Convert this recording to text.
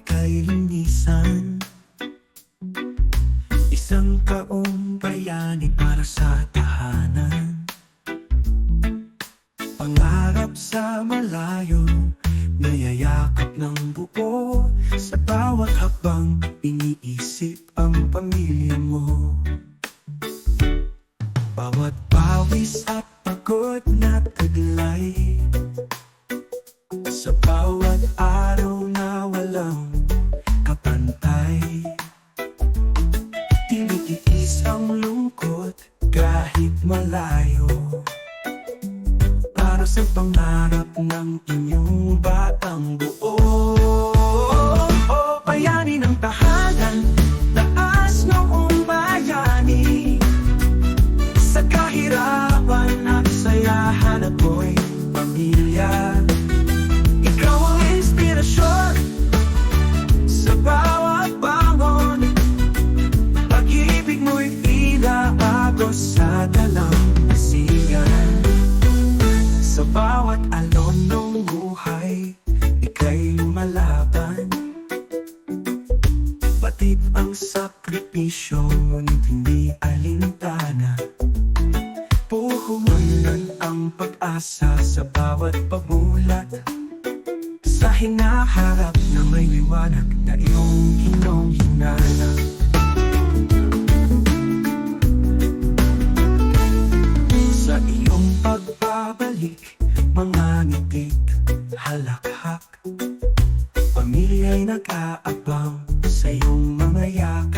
ika'y linisan. Isang taong bayani para sa tahanan. Pangarap sa malayo Nayayakap ng buo. Sa bawat habang iniisip ang pamilya mo. Bawat pawis at pagod na taglay. Sa bawat ang lungkot kahit malayo. Para sa pangarap ng inyong batang buo. Bayani ng tahanan, taas noong bayani Sa kahirapan at sayahan ako'y pamilya bawat alon ng buhay, ika'y lumalaban. Batid ang sakripisyo, ngunit hindi alintana. Puhunan ang pag-asa sa bawat pamulat Sa hinaharap na may liwanag panipit, halakhak Pamilya'y nag-aabang sa iyong mga yakap.